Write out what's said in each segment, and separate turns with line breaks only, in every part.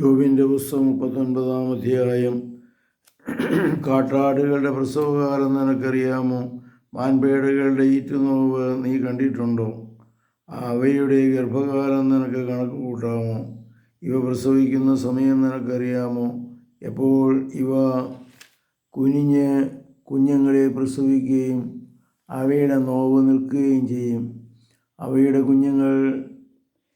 യോബിന്റെ പുസ്തകം മുപ്പത്തൊൻപതാം അധ്യായം. കാട്ടാടുകളുടെ പ്രസവകാലം നിനക്കറിയാമോ? മാൻപേടകളുടെ ഈറ്റുനോവ് നീ കണ്ടിട്ടുണ്ടോ? അവയുടെ ഗർഭകാലം നിനക്ക് കണക്ക് കൂട്ടാമോ? ഇവ പ്രസവിക്കുന്ന സമയം നിനക്കറിയാമോ? എപ്പോൾ ഇവ കുനിഞ്ഞ് കുഞ്ഞുങ്ങളെ പ്രസവിക്കുകയും അവയുടെ നോവ് നിൽക്കുകയും ചെയ്യും. അവയുടെ കുഞ്ഞുങ്ങൾ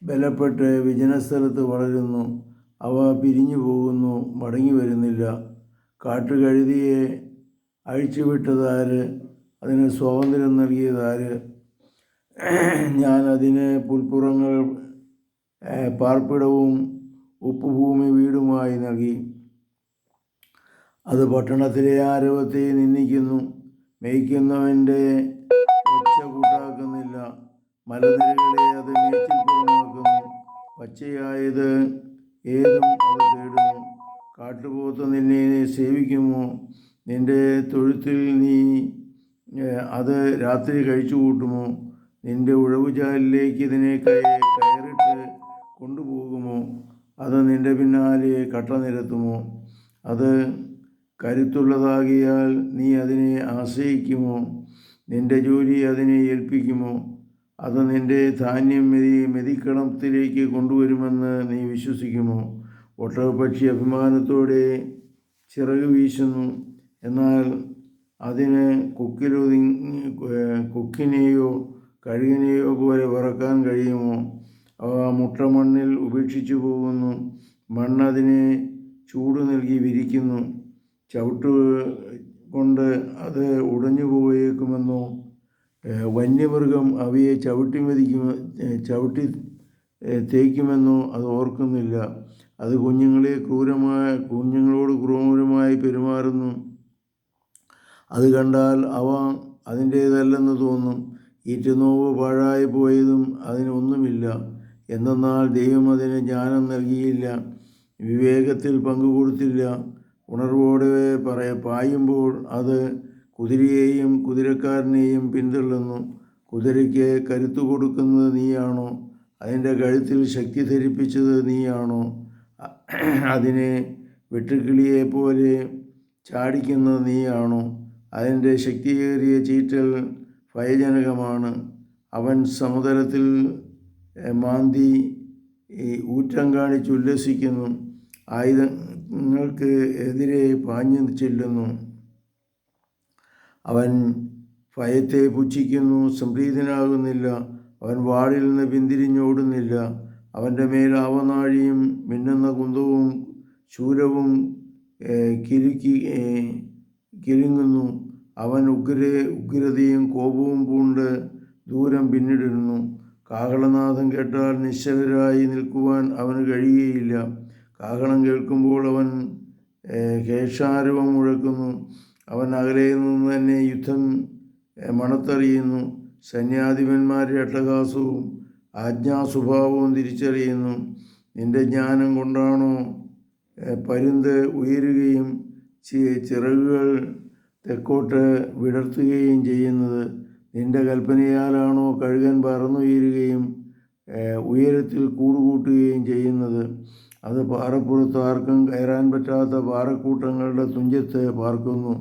ബലപ്പെട്ട് വിജനസ്ഥലത്ത് വളരുന്നു. അവ പിരിഞ്ഞു പോകുന്നു മടങ്ങി വരുന്നില്ല. കാട്ടുകഴുതിയെ അഴിച്ചുവിട്ടതാര്? അതിന് സ്വാതന്ത്ര്യം നൽകിയതാര്? ഞാൻ അതിന് പുൽപ്പുറങ്ങൾ പാർപ്പിടവും ഉപ്പുഭൂമി വീടുമായി നൽകി. അത് പട്ടണത്തിലെ ആരവത്തെ നിന്ദിക്കുന്നു. മേയ്ക്കുന്നവന്റെ ഒച്ച കൂട്ടാക്കുന്നില്ല. മലനിരകളെ അത് മേച്ചിൽപ്പുറമാക്കുന്നു. പച്ചയായത് ഏതും അത് തേടുന്നു കാട്ടുപോത്ത് നിന്നെ സേവിക്കുമോ? നിന്റെ തൊഴുത്തിൽ നീ അത് രാത്രി കഴിച്ചു കൂട്ടുമോ നിന്റെ ഉഴവുചാലിലേക്ക് ഇതിനെ കയ കയറിട്ട് കൊണ്ടുപോകുമോ? അത് നിന്റെ പിന്നാലെ കട്ട നിരത്തുമോ? അത് കരുത്തുള്ളതാകിയാൽ നീ അതിനെ ആശ്രയിക്കുമോ? നിന്റെ ജോലി അതിനെ ഏൽപ്പിക്കുമോ? അത് നിന്റെ ധാന്യം മെതി മെതിക്കണത്തിലേക്ക് കൊണ്ടുവരുമെന്ന് നീ വിശ്വസിക്കുമോ? ഒട്ടകപ്പക്ഷി അഭിമാനത്തോടെ ചിറക് വീശുന്നു. എന്നാൽ അതിന് കൊക്കിലൊതി കൊക്കിനെയോ കഴുകിനെയോ പോലെ വറക്കാൻ കഴിയുമോ? അവ മുട്ട മണ്ണിൽ ഉപേക്ഷിച്ചു പോകുന്നു. മണ്ണതിനെ ചൂട് നൽകി വിരിക്കുന്നു. ചവിട്ട് കൊണ്ട് അത് ഉടഞ്ഞു പോയേക്കുമെന്നോ? വന്യമൃഗം അവയെ ചവിട്ടി മതിക്കും ചവിട്ടി തേക്കുമെന്നോ അത് ഓർക്കുന്നില്ല. അത് കുഞ്ഞുങ്ങളെ ക്രൂരമായ കുഞ്ഞുങ്ങളോട് ക്രൂരമായി പെരുമാറുന്നു. അത് കണ്ടാൽ അവ അതിന്റേതല്ലെന്ന് തോന്നും. ഈറ്റുനോവ് പാഴായി പോയതും അതിനൊന്നുമില്ല എന്തെന്നാൽ ദൈവം അതിന് ജ്ഞാനം നൽകിയില്ല. വിവേകത്തിൽ പങ്കുകൊടുത്തില്ല ഉണർവോടെ പറയ പായുമ്പോൾ അത് കുതിരയെയും കുതിരക്കാരനെയും പിന്തള്ളുന്നു. കുതിരയ്ക്ക് കരുത്തു കൊടുക്കുന്നത് നീയാണോ? അതിന്റെ കഴുത്തിൽ ശക്തി ധരിപ്പിച്ചത് നീയാണോ? അതിനെ വെട്ടുക്കിളിയെ പോലെ ചാടിക്കുന്നത് നീയാണോ? അതിന്റെ ശക്തിയേറിയ ചീറ്റൽ ഭയജനകമാണ്. അവൻ സമുദ്രത്തിൽ മാന്തി ഊറ്റം കാണിച്ചുല്ലസിക്കുന്നു ആയുധങ്ങൾക്ക് എതിരെ പാഞ്ഞു ചെല്ലുന്നു. അവൻ ഭയത്തെ പുച്ഛിക്കുന്നു സംപ്രീതനാകുന്നില്ല. അവൻ വാളിൽ നിന്ന് പിന്തിരിഞ്ഞോടുന്നില്ല. അവന്റെ മേൽ ആവനാഴിയും മിന്നുന്ന കുന്തവും ശൂലവും കിരുക്കി കിലുക്കി കിലുങ്ങുന്നു അവൻ ഉഗ്ര ഉഗ്രതയും കോപവും പൂണ്ട് ദൂരം പിന്നിടുന്നു. കാഹളനാഥം കേട്ടാൽ നിശ്ചലരായി നിൽക്കുവാൻ അവന് കഴിയുകയില്ല. കാഹളം കേൾക്കുമ്പോൾ അവൻ കേഷാരവം മുഴക്കുന്നു. അവൻ അകലെ നിന്ന് തന്നെ യുദ്ധം മണത്തറിയുന്നു. സൈന്യാധിപന്മാരുടെ അട്ടഹാസവും ആജ്ഞാസ്വഭാവവും തിരിച്ചറിയുന്നു. നിന്റെ ജ്ഞാനം കൊണ്ടാണോ പരുന്ത് ഉയരുകയും ചിറകുകൾ തെക്കോട്ട് വിടർത്തുകയും ചെയ്യുന്നത്? നിന്റെ കൽപ്പനയാലാണോ കഴുകൻ പറന്നുയരുകയും ഉയരത്തിൽ കൂടുകൂട്ടുകയും ചെയ്യുന്നത്? അത് പാറപ്പുറത്ത് ആർക്കും കയറാൻ പറ്റാത്ത പാറക്കൂട്ടങ്ങളുടെ തുഞ്ചത്ത് പാർക്കുന്നു.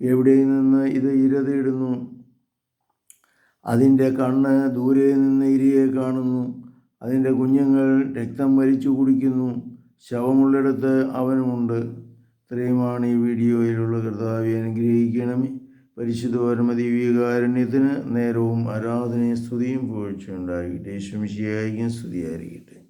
എവിടെ നിന്ന് ഇത് ഇര തേടുന്നു അതിന്റെ കണ്ണ് ദൂരെ നിന്ന് ഇരയെ കാണുന്നു. അതിന്റെ കുഞ്ഞുങ്ങൾ രക്തം വലിച്ചു കുടിക്കുന്നു. ശവമുള്ളിടത്ത് അവനുമുണ്ട്. ഇത്രയുമാണ് ഈ വീഡിയോയിലുള്ള കർത്താവെ അനുഗ്രഹിക്കണമേ. പരിശുദ്ധ പരമദീവികാരണ്യത്തിന് നേരവും ആരാധനയും സ്തുതിയും പുകഴ്ചയുണ്ടാകട്ടെ ശുമിശിയായിരിക്കും സ്തുതിയായിരിക്കട്ടെ.